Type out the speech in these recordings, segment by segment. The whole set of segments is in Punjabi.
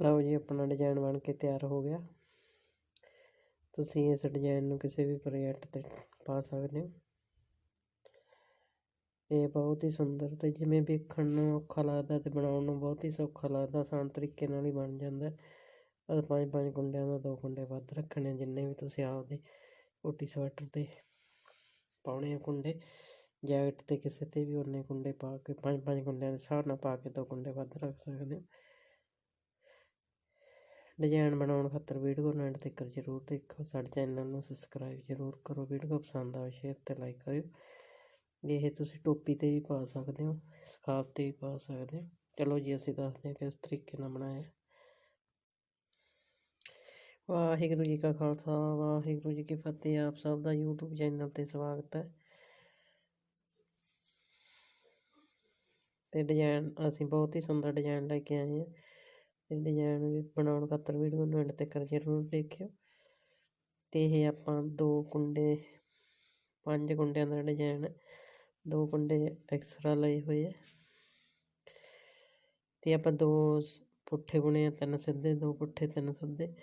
ਲਓ ਜੀ, ਆਪਣਾ ਡਿਜ਼ਾਈਨ ਬਣ ਕੇ ਤਿਆਰ ਹੋ ਗਿਆ। ਤੁਸੀਂ ਇਸ ਡਿਜ਼ਾਈਨ ਨੂੰ ਕਿਸੇ ਵੀ ਪ੍ਰੋਜੈਕਟ ਤੇ ਪਾ ਸਕਦੇ ਹੋ। ਇਹ ਬਹੁਤ ਹੀ ਸੁੰਦਰ ਤੇ ਜਿਵੇਂ ਵੇਖਣ ਨੂੰ ਔਖਾ ਲੱਗਦਾ ਤੇ ਬਣਾਉਣ ਨੂੰ ਬਹੁਤ ਹੀ ਸੌਖਾ ਲੱਗਦਾ, ਆਸਾਨ ਤਰੀਕੇ ਨਾਲ ਹੀ ਬਣ ਜਾਂਦਾ। ਬਸ ਪੰਜ ਪੰਜ ਕੁੰਡਿਆਂ ਦਾ ਦੋ ਕੁੰਡੇ ਵੱਧ ਰੱਖਣੇ, ਜਿੰਨੇ ਵੀ ਤੁਸੀਂ ਆਪਦੇ ਕੋਟੀ ਸਵੈਟਰ ਤੇ ਪਾਉਣੇ ਆ ਕੁੰਡੇ, ਜੈਕਟ ਤੇ ਕਿਸੇ ਤੇ ਵੀ ਉਨੇ ਕੁੰਡੇ ਪਾ ਕੇ, ਪੰਜ ਪੰਜ ਕੁੰਡਿਆਂ ਦੇ ਹਿਸਾਬ ਨਾਲ ਪਾ ਕੇ ਦੋ ਕੁੰਡੇ ਵੱਧ ਰੱਖ ਸਕਦੇ ਹੋ। ਡਿਜ਼ਾਈਨ ਬਣਾਉਣ ਖਾਤਰ ਵੀਡੀਓ ਨੂੰ ਐਂਡ ਤੱਕ ਜ਼ਰੂਰ ਦੇਖੋ। ਸਾਡੇ ਚੈਨਲ ਨੂੰ ਸਬਸਕ੍ਰਾਈਬ ਜ਼ਰੂਰ ਕਰੋ। ਵੀਡੀਓ ਪਸੰਦ ਆਵੇ ਸ਼ੇਅਰ ਤੇ ਲਾਈਕ ਕਰਿਓ। ਇਹ ਤੁਸੀਂ ਟੋਪੀ ਤੇ ਵੀ ਪਾ ਸਕਦੇ ਹੋ, ਸਕਾਰਫ ਤੇ ਵੀ ਪਾ ਸਕਦੇ ਹੋ। ਚਲੋ ਜੀ, ਅਸੀਂ ਦੱਸਦੇ ਹਾਂ ਕਿਸ ਤਰੀਕੇ ਨਾਲ ਬਣਾਇਆ। ਵਾਹਿਗੁਰੂ ਜੀ ਕਾ ਖਾਲਸਾ, ਵਾਹਿਗੁਰੂ ਜੀ ਕੀ ਫਤਿਹ। ਆਪ ਸਭ ਦਾ YouTube ਚੈਨਲ ਤੇ ਸਵਾਗਤ ਹੈ। ਤੇ ਡਿਜ਼ਾਈਨ ਅਸੀਂ ਬਹੁਤ ਹੀ ਸੁੰਦਰ ਡਿਜ਼ਾਈਨ ਲੈ ਕੇ ਆਏ ਹਾਂ। ਤੇ ਡਿਜ਼ਾਈਨ ਵੀ ਬਣਾਉਣ ਖਾਤਰ ਵੀਡੀਓ ਨੂੰ ਐਂਡ ਤੱਕ ਜ਼ਰੂਰ ਦੇਖਿਓ। ਤੇ ਇਹ ਆਪਾਂ ਦੋ ਕੁੰਡੇ, ਪੰਜ ਕੁੰਡਿਆਂ ਦਾ ਡਿਜ਼ਾਈਨ ਦੋ ਕੁੰਡੇ ਐਕਸਟਰਾ ਲਏ ਹੋਏ ਆ ਤੇ ਆਪਾਂ ਦੋ ਪੁੱਠੇ ਬੁਣੇ ਆ, ਤਿੰਨ ਸਿੱਧੇ, ਦੋ ਪੁੱਠੇ, ਤਿੰਨ ਸਿੱਧੇ।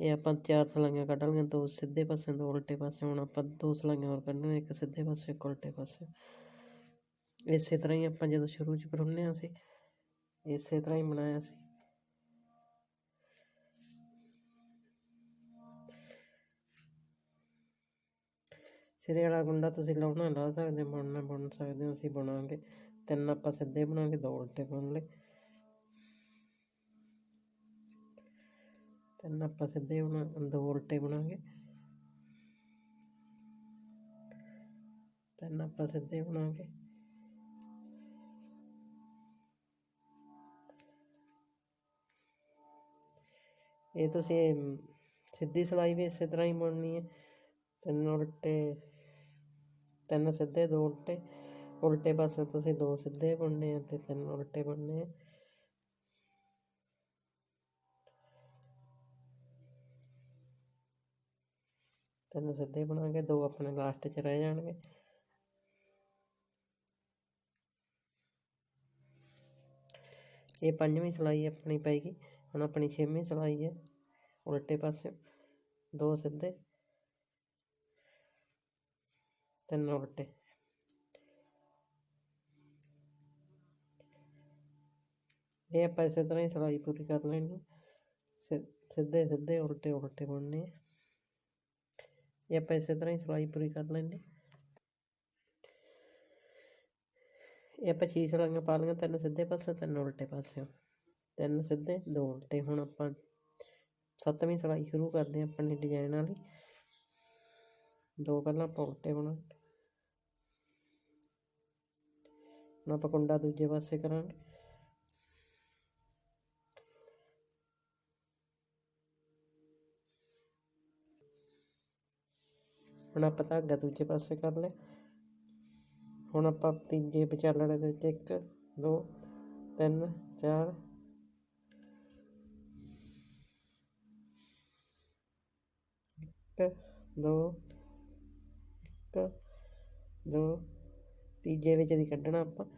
ਇਹ ਆਪਾਂ ਚਾਰ ਸਲਾਈਆਂ ਕੱਢ ਲਈਆਂ, ਦੋ ਸਿੱਧੇ ਪਾਸੇ, ਦੋ ਉਲਟੇ ਪਾਸੇ। ਹੁਣ ਆਪਾਂ ਦੋ ਸਲਾਈਆਂ ਹੋਰ ਕੱਢਣੀਆਂ, ਇੱਕ ਸਿੱਧੇ ਪਾਸੇ, ਇੱਕ ਉਲਟੇ ਪਾਸੇ। ਇਸੇ ਤਰ੍ਹਾਂ ਹੀ ਆਪਾਂ ਜਦੋਂ ਸ਼ੁਰੂ 'ਚ ਬਣਾਉਂਦੇ ਹਾਂ ਸੀ ਇਸੇ ਤਰ੍ਹਾਂ ਹੀ ਬਣਾਇਆ ਸੀ। ਸਿਰੇ ਵਾਲਾ ਗੁੰਡਾ ਤੁਸੀਂ ਲਾਉਣਾ, ਲਾ ਸਕਦੇ ਹੋ, ਬੁਣਨਾ, ਬੁਣ ਸਕਦੇ ਹੋ, ਅਸੀਂ ਬਣਾਂਗੇ। ਤਿੰਨ ਆਪਾਂ ਸਿੱਧੇ ਬਣਾਂਗੇ, ਦੋ ਉਲਟੇ ਬੁਣ ਲਏ। ਤਿੰਨ ਆਪਾਂ ਸਿੱਧੇ ਬਣਾ, ਦੋ ਉਲਟੇ ਬਣਾਂਗੇ। ਤਿੰਨ ਆਪਾਂ ਸਿੱਧੇ ਬਣਾਂਗੇ। ਇਹ ਤੁਸੀਂ ਸਿੱਧੀ ਸਿਲਾਈ ਵੀ ਇਸੇ ਤਰ੍ਹਾਂ ਹੀ ਬਣਨੀ ਹੈ। ਤਿੰਨ ਉਲਟੇ ਤਿੰਨ ਸਿੱਧੇ, ਦੋ ਉਲਟੇ। ਉਲਟੇ ਪਾਸੇ ਤੁਸੀਂ ਦੋ ਸਿੱਧੇ ਬੁਣਨੇ ਆ ਤੇ ਤਿੰਨ ਉਲਟੇ ਬੁਣਨੇ ਆ। ਤਿੰਨ ਸਿੱਧੇ ਬਣਾ ਕੇ ਦੋ ਆਪਣੇ ਲਾਸਟ 'ਚ ਰਹਿ ਜਾਣਗੇ। ਇਹ ਪੰਜਵੀਂ ਸਿਲਾਈ ਆਪਣੀ ਪਏਗੀ ਹੁਣ ਆਪਣੀ ਛੇਵੀਂ ਸਿਲਾਈ ਹੈ। ਉਲਟੇ ਪਾਸੇ ਦੋ ਸਿੱਧੇ। ਤਿੰਨ ਉਲਟੇ ਇਹ ਆਪਾਂ ਇਸੇ ਤਰ੍ਹਾਂ ਹੀ ਸਿਲਾਈ ਪੂਰੀ ਕਰ ਲੈਣੀ ਸਿੱਧੇ ਸਿੱਧੇ ਉਲਟੇ ਉਲਟੇ ਬੁਣਨੇ ਇਹ ਆਪਾਂ ਇਸੇ ਤਰ੍ਹਾਂ ਹੀ ਸਿਲਾਈ ਪੂਰੀ ਕਰ ਲੈਣੀ ਇਹ ਆਪਾਂ ਛੇ ਸਲਾਈਆਂ ਪਾ ਲਈਆਂ ਤਿੰਨ ਸਿੱਧੇ ਪਾਸੇ ਤਿੰਨ ਉਲਟੇ ਪਾਸੇ ਤਿੰਨ ਸਿੱਧੇ ਦੋ ਉਲਟੇ ਹੁਣ ਆਪਾਂ ਸੱਤਵੀਂ ਸਲਾਈ ਸ਼ੁਰੂ ਕਰਦੇ ਹਾਂ ਆਪਣੇ ਡਿਜ਼ਾਈਨ ਵਾਲੀ ਦੋ ਪਹਿਲਾਂ ਆਪਾਂ ਉਲਟੇ ਬਣਾ ਹੁਣ ਆਪਾਂ ਕੁੰਡਾ ਦੂਜੇ ਪਾਸੇ ਕਰਾਂਗੇ ਹੁਣ ਆਪਾਂ ਧਾਗਾ ਦੂਜੇ ਪਾਸੇ ਕਰ ਲਿਆ। ਹੁਣ ਆਪਾਂ ਤੀਜੇ ਵਿਚਾਲੜੇ ਦੇ ਵਿੱਚ ਇੱਕ, ਦੋ, ਤਿੰਨ, ਚਾਰ। ਇੱਕ, ਦੋ ਇੱਕ, ਦੋ। ਤੀਜੇ ਵਿੱਚ ਦੀ ਕੱਢਣਾ ਆਪਾਂ।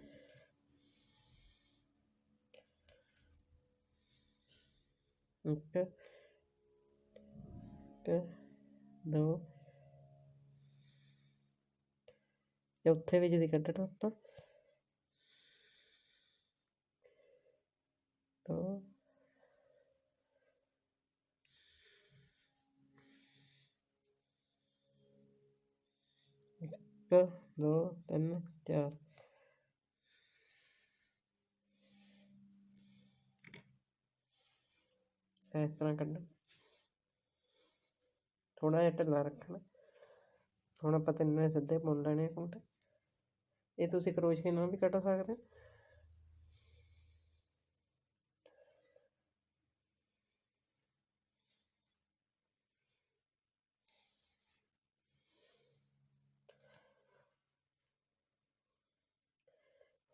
ਇੱਕ ਇੱਕ ਦੋ ਚੌਥੇ ਵਿੱਚ ਦੀ ਕੱਢਣਾ ਆਪਾਂ ਦੋ ਇੱਕ ਦੋ ਤਿੰਨ ਚਾਰ ਇਸ ਤਰ੍ਹਾਂ ਕੱਢ। ਥੋੜਾ ਜਿਹਾ ਢਿੱਲਾ ਰੱਖਣਾ। ਹੁਣ ਆਪਾਂ ਤਿੰਨੇ ਸਿੱਧੇ ਬੁਣ ਲੈਣੇ ਕੁੰਡੇ ਇਹ ਤੁਸੀਂ ਕਰੋਸ਼ੀਏ ਨਾਲ ਵੀ ਕੱਢ ਸਕਦੇ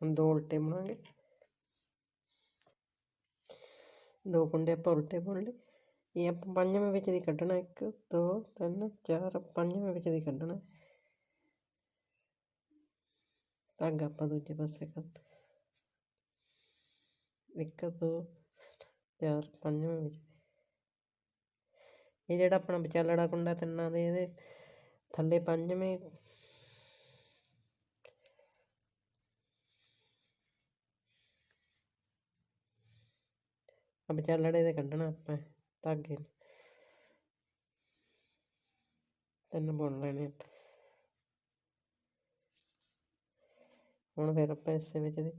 ਹੁਣ ਦੋ ਉਲਟੇ ਬਣਾਂਗੇ। ਦੋ ਕੁੰਡੇ ਆਪਾਂ ਉਲਟੇ ਬੁਣ ਲਏ। ਇਹ ਆਪਾਂ ਪੰਜਵੇਂ ਵਿੱਚ ਦੀ ਕੱਢਣਾ ਇੱਕ, ਦੋ, ਤਿੰਨ, ਚਾਰ, ਪੰਜਵੇਂ ਵਿੱਚ ਦੀ ਕੱਢਣਾ। ਧਾਗਾ ਆਪਾਂ ਦੂਜੇ ਪਾਸੇ ਕਰ ਇੱਕ, ਦੋ, ਚਾਰ, ਪੰਜਵੇਂ ਵਿੱਚ। ਇਹ ਜਿਹੜਾ ਆਪਣਾ ਵਿਚਾਲੜਾ ਕੁੰਡਾ ਤਿੰਨਾਂ ਦੇ, ਇਹਦੇ ਥੱਲੇ ਪੰਜਵੇਂ ਆ ਵਿਚਾਲੜੇ ਦੇ ਕੱਢਣਾ ਆਪਾਂ, ਧਾਗੇ ਤਿੰਨ ਬੁਣ ਲੈਣੇ ਹੁਣ ਫਿਰ ਆਪਾਂ ਇਸੇ ਵਿੱਚ ਦੇ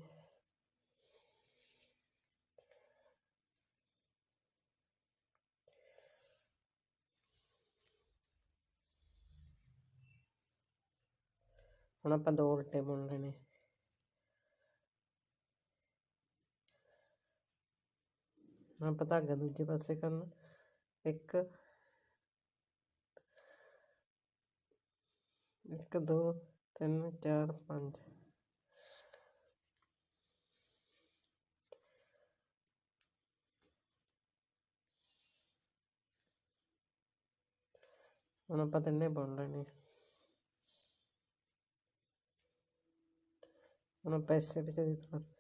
ਹੁਣ ਆਪਾਂ ਦੋ ਉਲਟੇ ਬੁਣ ਲੈਣੇ ਆਪਾਂ ਧਾਗਾ ਦੂਜੇ ਪਾਸੇ ਕਰਨਾ। ਇੱਕ ਇੱਕ, ਦੋ, ਤਿੰਨ, ਚਾਰ, ਪੰਜ। ਹੁਣ ਆਪਾਂ ਤਿੰਨੇ ਬੁਣ ਲੈਣੇ ਹੁਣ ਆਪਾਂ ਇਸੇ ਵਿੱਚ ਦੀ ਤਰ੍ਹਾਂ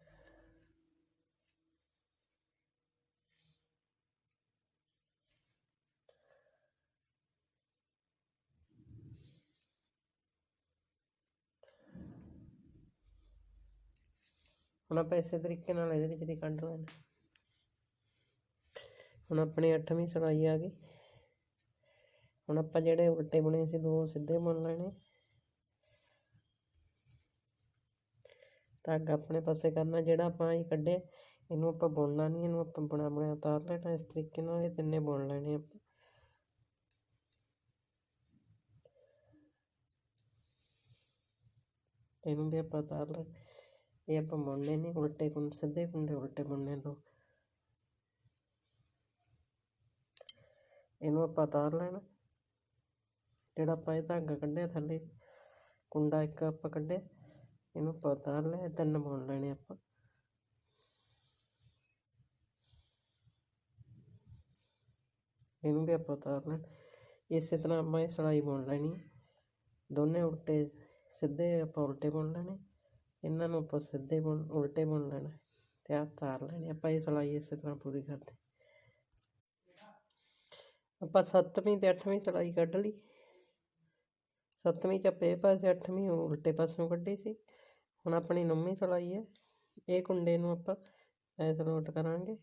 ਹੁਣ ਆਪਾਂ ਇਸੇ ਤਰੀਕੇ ਨਾਲ ਇਹਦੇ ਵਿੱਚ ਦੀ ਕੱਢ ਲੈਣਾ ਹੁਣ ਆਪਣੀ 8ਵੀਂ ਸਲਾਈ ਆ ਗਈ। ਹੁਣ ਆਪਾਂ ਜਿਹੜੇ ਉਲਟੇ ਬੁਣੇ ਸੀ, ਦੋ ਸਿੱਧੇ ਬੁਣ ਲੈਣੇ। ਧਾਗਾ ਆਪਣੇ ਪਾਸੇ ਕਰਨਾ, ਜਿਹੜਾ ਆਪਾਂ ਇਹ ਕੱਢਿਆ, ਇਹਨੂੰ ਆਪਾਂ ਬੁਣਨਾ ਨਹੀਂ, ਇਹਨੂੰ ਆਪਾਂ ਬਣਾ ਬੁਣਾ ਉਤਾਰ ਲੈਣਾ। ਇਸ ਤਰੀਕੇ ਨਾਲ ਇਹ ਤਿੰਨੇ ਬੁਣ ਲੈਣੇ ਆਪਾਂ। ਇਹਨੂੰ ਵੀ ਆਪਾਂ ਉਤਾਰ ਲੈਣਾ। ਇਹ ਆਪਾਂ ਬੁਣਨੇ ਨਹੀਂ ਉਲਟੇ ਕੁੰਡੇ ਸਿੱਧੇ ਕੁੰਡੇ ਉਲਟੇ ਬੁਣਨੇ ਤੋਂ ਇਹਨੂੰ ਆਪਾਂ ਉਤਾਰ ਲੈਣਾ ਜਿਹੜਾ ਆਪਾਂ ਇਹ ਧਾਗਾ ਕੱਢਿਆ ਥੱਲੇ ਕੁੰਡਾ ਇੱਕ ਆਪਾਂ ਕੱਢਿਆ ਇਹਨੂੰ ਆਪਾਂ ਉਤਾਰ ਲਿਆ ਤਿੰਨ ਬੁਣ ਲੈਣੇ ਆਪਾਂ ਇਹਨੂੰ ਵੀ ਆਪਾਂ ਉਤਾਰ ਲੈਣਾ ਇਸੇ ਤਰ੍ਹਾਂ ਆਪਾਂ ਇਹ ਸਲਾਈ ਬੁਣ ਲੈਣੀ ਦੋਨੇ ਉਲਟੇ ਸਿੱਧੇ ਆਪਾਂ ਉਲਟੇ ਬੁਣ ਲੈਣੇ ਇਹਨਾਂ ਨੂੰ ਆਪਾਂ ਸਿੱਧੇ ਬੁਣ ਉਲਟੇ ਬੁਣ ਲੈਣਾ ਤੇ ਆਹ ਉਤਾਰ ਲੈਣੇ ਆਪਾਂ ਇਹ ਸਲਾਈ ਇਸੇ ਤਰ੍ਹਾਂ ਪੂਰੀ ਕਰਦੇ ਆਪਾਂ ਸੱਤਵੀਂ ਤੇ ਅੱਠਵੀਂ ਸਲਾਈ ਕੱਢ ਲਈ। ਸੱਤਵੀਂ ਚ ਆਪਾਂ ਪਾਸੇ, ਅੱਠਵੀਂ ਉਲਟੇ ਪਾਸਿਓਂ ਕੱਢੀ ਸੀ। ਹੁਣ ਆਪਣੀ ਨੌਵੀਂ ਸਲਾਈ ਹੈ। ਇਹ ਕੁੰਡੇ ਨੂੰ ਆਪਾਂ ਐਸ ਲੋਟ ਕਰਾਂਗੇ।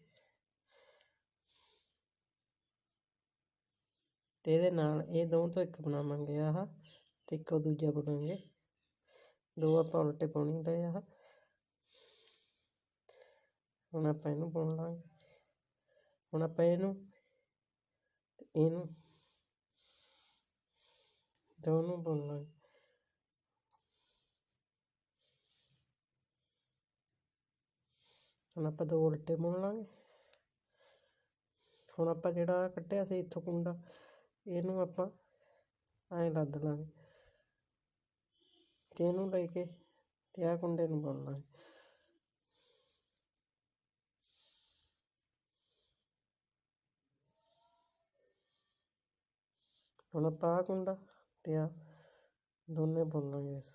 ਤੇ ਇਹਦੇ ਨਾਲ ਇਹ ਦੋ ਤੋਂ ਇੱਕ ਬਣਾਵਾਂਗੇ ਆਹ ਤੇ ਇੱਕ ਦੂਜਾ ਬਣਾਵਾਂਗੇ। ਦੋ ਆਪਾਂ ਉਲਟੇ ਪਾਉਣੀ ਲਏ ਆਹ। ਹੁਣ ਆਪਾਂ ਇਹਨੂੰ ਬੁਣ ਲਾਂਗੇ। ਹੁਣ ਆਪਾਂ ਇਹਨੂੰ ਇਹਨੂੰ ਦੋਨੋਂ ਬੁਣ ਲਾਂਗੇ। ਹੁਣ ਆਪਾਂ ਦੋ ਉਲਟੇ ਬੁਣ ਲਾਂਗੇ। ਹੁਣ ਆਪਾਂ ਜਿਹੜਾ ਕੱਟਿਆ ਸੀ ਇੱਥੋਂ ਕੁੰਡਾ, ਇਹਨੂੰ ਆਪਾਂ ਐਂ ਲੱਦ ਲਾਂਗੇ। ਤੇ ਇਹਨੂੰ ਲੈ ਕੇ ਤੇ ਆਹ ਕੁੰਡੇ ਨੂੰ ਬੁਣ ਲਾਂਗੇ। ਹੁਣ ਆਪਾਂ ਆਹ ਕੁੰਡਾ ਤੇ ਆ ਦੋਨੇ ਬੁਣ ਲਾਂਗੇ ਇਸ।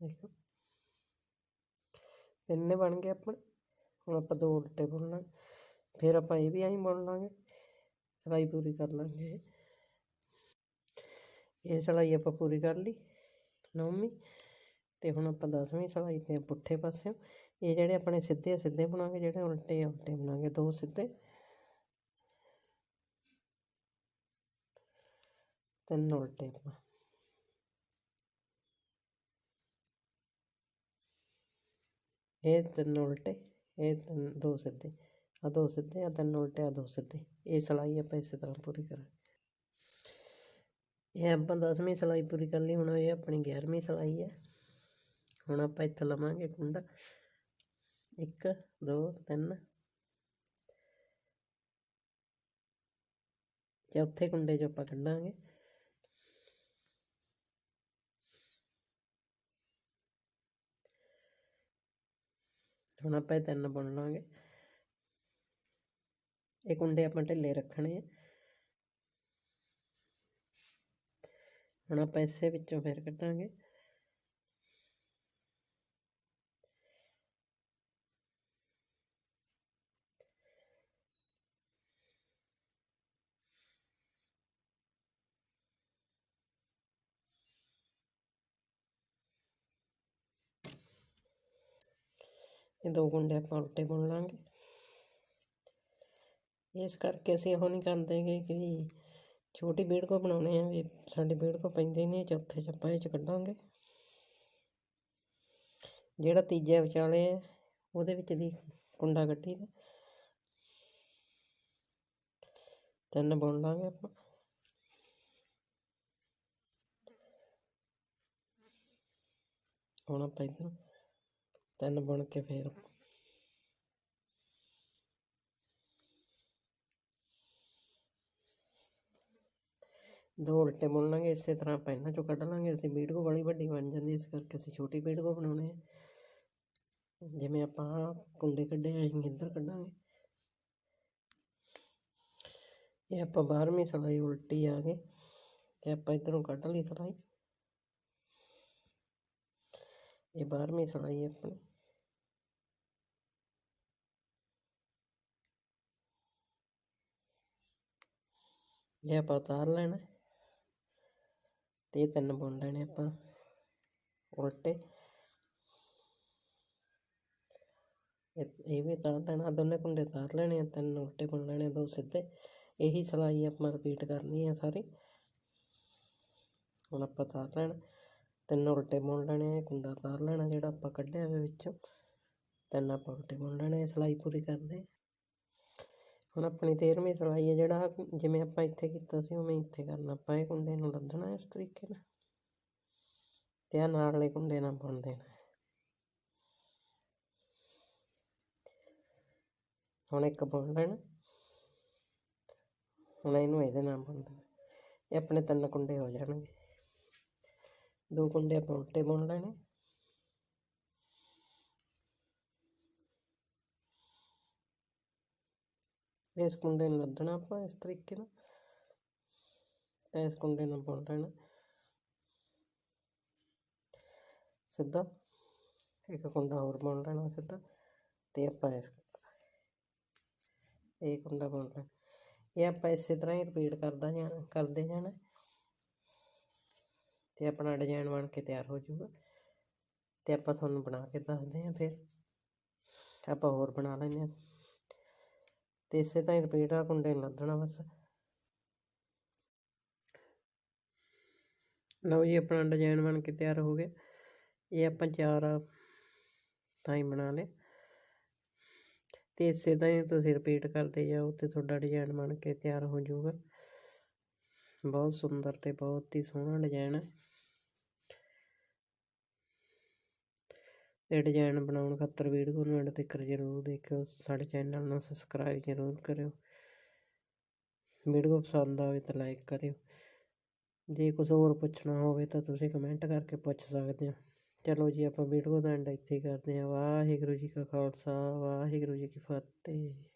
ਦੇਖੋ। ਇੰਨੇ ਬਣ ਗਏ ਆਪਣੇ। ਹੁਣ ਆਪਾਂ ਦੋ ਉਲਟੇ ਬੁਣ ਲਾਂਗੇ। ਫਿਰ ਆਪਾਂ ਇਹ ਵੀ ਐਂ ਬੁਣ ਲਾਂਗੇ। ਸਲਾਈ ਪੂਰੀ ਕਰ ਲਾਂਗੇ। ਇਹ ਸਲਾਈ ਆਪਾਂ ਪੂਰੀ ਕਰ ਲਈ, ਨੌਵੀਂ ਤੇ ਹੁਣ ਆਪਾਂ ਦਸਵੀਂ ਸਲਾਈ ਤੇ ਪੁੱਠੇ ਪਾਸਿਓਂ। ਇਹ ਜਿਹੜੇ ਆਪਣੇ ਸਿੱਧੇ ਸਿੱਧੇ ਬਣਾਂਗੇ ਜਿਹੜੇ ਉਲਟੇ ਆ, ਉਲਟੇ ਬਣਾਂਗੇ ਦੋ ਸਿੱਧੇ। ਤਿੰਨ ਉਲਟੇ ਆਪਾਂ। ਇਹ ਤਿੰਨ ਉਲਟੇ, ਇਹ ਤਿੰਨ, ਦੋ ਸਿੱਧੇ। ਆ ਦੋ ਸਿੱਧੇ ਆ ਤਿੰਨ ਉਲਟੇ ਆ ਦੋ ਸਿੱਧੇ। ਇਹ ਸਲਾਈ ਆਪਾਂ ਇਸੇ ਤਰ੍ਹਾਂ ਪੂਰੀ ਕਰਾਂਗੇ। ਇਹ ਆਪਾਂ ਦਸਵੀਂ ਸਲਾਈ ਪੂਰੀ ਕਰ ਲਈ, ਹੁਣ ਇਹ ਆਪਣੀ 11ਵੀਂ ਸਲਾਈ ਹੈ। ਹੁਣ ਆਪਾਂ ਇੱਥੇ ਲਵਾਂਗੇ ਕੁੰਡਾ। ਇੱਕ, ਦੋ, ਤਿੰਨ। ਚੌਥੇ ਕੁੰਡੇ 'ਚ ਆਪਾਂ ਕੱਢਾਂਗੇ। ਹੁਣ ਆਪਾਂ ਇਹ ਤਿੰਨ ਬੁਣ ਲਾਂਗੇ। ਇਹ ਕੁੰਡੇ ਆਪਾਂ ਢਿੱਲੇ ਰੱਖਣੇ ਆ। हम आप इसे फिर कटा दो गुंडे आप उल्टे बुन लाँगे इस करके असं नहीं करते कि ਛੋਟੀ ਬੀੜ ਕੋ ਬਣਾਉਣੇ ਆ ਵੀ ਸਾਡੀ ਬੀੜ ਕੋ ਪੈਂਦੇ ਨਹੀਂ ਚੌਥੇ ਚ ਆਪਾਂ ਇਹ ਚ ਕੱਢਾਂਗੇ। ਜਿਹੜਾ ਤੀਜੇ ਵਿਚਾਲੇ ਹੈ ਉਹਦੇ ਵਿੱਚ ਦੀ ਕੁੰਡਾ ਕੱਢੀ ਦਾ। ਤਿੰਨ ਬੁਣ ਲਾਂਗੇ ਆਪਾਂ। ਹੁਣ ਆਪਾਂ ਇੱਧਰ ਤਿੰਨ ਬੁਣ ਕੇ ਫੇਰ ਦੋ ਉਲਟੇ ਬੁਣ ਲਾਂਗੇ ਇਸੇ ਤਰ੍ਹਾਂ ਆਪਾਂ ਇਹਨਾਂ ਚੋਂ ਕੱਢ ਲਾਂਗੇ, ਅਸੀਂ ਵੀਡੀਓ ਵਾਲੀ ਵੱਡੀ ਬਣ ਜਾਂਦੀ ਇਸ ਕਰਕੇ ਅਸੀਂ ਛੋਟੀ ਵੀਡੀਓ ਬਣਾਉਣੇ ਆ। ਜਿਵੇਂ ਆਪਾਂ ਕੁੰਡੇ ਕੱਢੇ ਆ, ਅਸੀਂ ਇੱਧਰ ਕੱਢਾਂਗੇ। ਇਹ ਆਪਾਂ 12ਵੀਂ ਸਲਾਈ ਉਲਟੀ ਆ ਗਏ ਇਹ ਆਪਾਂ ਇੱਧਰੋਂ ਕੱਢ ਲਈ ਸਲਾਈ। ਇਹ 12ਵੀਂ ਸਲਾਈ ਹੈ ਆਪਣੀ। ਇਹ ਆਪਾਂ ਉਤਾਰ ਲੈਣਾ। ਤੇ ਇਹ ਤਿੰਨ ਬੁਣ ਲੈਣੇ ਆਪਾਂ, ਉਲਟੇ। ਇਹ ਵੀ ਤਾਰ ਲੈਣਾ, ਦੋਨੇ ਕੁੰਡੇ ਤਾਰ ਲੈਣੇ ਆ, ਤਿੰਨ ਉਲਟੇ ਬੁਣ ਲੈਣੇ ਦੋ ਸਿੱਧੇ। ਇਹੀ ਸਿਲਾਈ ਆਪਾਂ ਰਿਪੀਟ ਕਰਨੀ ਆ ਸਾਰੀ। ਹੁਣ ਆਪਾਂ ਤਾਰ ਲੈਣਾ, ਤਿੰਨ ਉਲਟੇ ਬੁਣ ਲੈਣੇ ਆ ਕੁੰਡਾ ਤਾਰ ਲੈਣਾ ਜਿਹੜਾ ਆਪਾਂ ਕੱਢਿਆ ਹੋਇਆ ਵਿੱਚੋਂ। ਤਿੰਨ ਆਪਾਂ ਉਲਟੇ ਬੁਣ ਲੈਣੇ ਸਿਲਾਈ ਪੂਰੀ ਕਰਦੇ। ਹੁਣ ਆਪਣੀ 13ਵੀਂ ਸਿਲਾਈ ਹੈ ਜਿਹੜਾ ਜਿਵੇਂ ਆਪਾਂ ਇੱਥੇ ਕੀਤਾ ਸੀ, ਉਵੇਂ ਇੱਥੇ ਕਰਨਾ। ਆਪਾਂ ਇਹ ਕੁੰਡੇ ਨੂੰ ਲੱਦਣਾ ਇਸ ਤਰੀਕੇ ਨਾਲ ਤੇ ਆ ਨਾਲਲੇ ਕੁੰਡੇ ਨਾਲ ਬੁਣ ਦੇਣਾ। ਹੁਣ ਇੱਕ ਬੁਣ ਲੈਣਾ। ਹੁਣ ਇਹਨੂੰ ਇਹਦੇ ਨਾਲ ਬੁਣ ਦੇਣਾ। ਇਹ ਆਪਣੇ ਤਿੰਨ ਕੁੰਡੇ ਹੋ ਜਾਣਗੇ। ਦੋ ਕੁੰਡੇ ਆਪਾਂ ਉਲਟੇ ਬੁਣ ਲੈਣੇ। ਇਸ ਕੁੰਡੇ ਨੂੰ ਲੱਦਣਾ ਆਪਾਂ ਇਸ ਤਰੀਕੇ ਨਾਲ, ਤੇ ਇਸ ਕੁੰਡੇ ਨੂੰ ਬੁਣ ਲੈਣਾ। ਸਿੱਧਾ, ਇੱਕ ਕੁੰਡਾ ਹੋਰ ਬੁਣ ਲੈਣਾ ਸਿੱਧਾ, ਤੇ ਆਪਾਂ ਇਸ, ਇਹ ਕੁੰਡਾ ਬੁਣ ਲੈਣਾ। ਇਹ ਆਪਾਂ ਇਸੇ ਤਰ੍ਹਾਂ ਹੀ ਰਿਪੀਟ ਕਰਦਾ ਜਾਣਾ, ਕਰਦੇ ਜਾਣਾ। ਤੇ ਆਪਣਾ ਡਿਜ਼ਾਈਨ ਬਣ ਕੇ ਤਿਆਰ ਹੋ ਜਾਊਗਾ। ਤੇ ਆਪਾਂ ਤੁਹਾਨੂੰ ਬਣਾ ਕੇ ਦੱਸਦੇ ਹਾਂ ਫਿਰ। ਆਪਾਂ ਹੋਰ ਬਣਾ ਲੈਂਦੇ ਹਾਂ। ਤੇ ਇਸੇ ਤਰ੍ਹਾਂ ਹੀ ਰਿਪੀਟ ਆ ਕੁੰਡੇ ਲੱਦਣਾ ਬਸ। ਲਓ ਜੀ, ਆਪਣਾ ਡਿਜ਼ਾਈਨ ਬਣ ਕੇ ਤਿਆਰ ਹੋ ਗਿਆ। ਇਹ ਆਪਾਂ ਚਾਰ ਤਾਂ ਹੀ ਬਣਾ ਲਏ। ਤੇ ਇਸੇ ਤਰ੍ਹਾਂ ਹੀ ਤੁਸੀਂ ਰਿਪੀਟ ਕਰਦੇ ਜਾਓ ਤੇ ਤੁਹਾਡਾ ਡਿਜ਼ਾਈਨ ਬਣ ਕੇ ਤਿਆਰ ਹੋ ਜਾਊਗਾ। ਬਹੁਤ ਸੁੰਦਰ ਤੇ ਬਹੁਤ ਹੀ ਸੋਹਣਾ ਡਿਜ਼ਾਈਨ ਹੈ। ਅਤੇ ਡਿਜ਼ਾਇਨ ਬਣਾਉਣ ਖਾਤਰ ਵੀਡੀਓ ਨੂੰ ਐਂਡ ਤੱਕ ਜ਼ਰੂਰ ਦੇਖਿਓ, ਸਾਡੇ ਚੈਨਲ ਨੂੰ ਸਬਸਕ੍ਰਾਈਬ ਜ਼ਰੂਰ ਕਰਿਓ। ਵੀਡੀਓ ਪਸੰਦ ਆਵੇ ਤਾਂ ਲਾਈਕ ਕਰਿਓ। ਜੇ ਕੁਝ ਹੋਰ ਪੁੱਛਣਾ ਹੋਵੇ ਤਾਂ ਤੁਸੀਂ ਕਮੈਂਟ ਕਰਕੇ ਪੁੱਛ ਸਕਦੇ ਹੋ। ਚਲੋ ਜੀ, ਆਪਾਂ ਵੀਡੀਓ ਦਾ ਐਂਡ ਇੱਥੇ ਹੀ ਕਰਦੇ ਹਾਂ। ਵਾਹਿਗੁਰੂ ਜੀ ਕਾ ਖਾਲਸਾ, ਵਾਹਿਗੁਰੂ ਜੀ ਕੀ ਫਤਿਹ।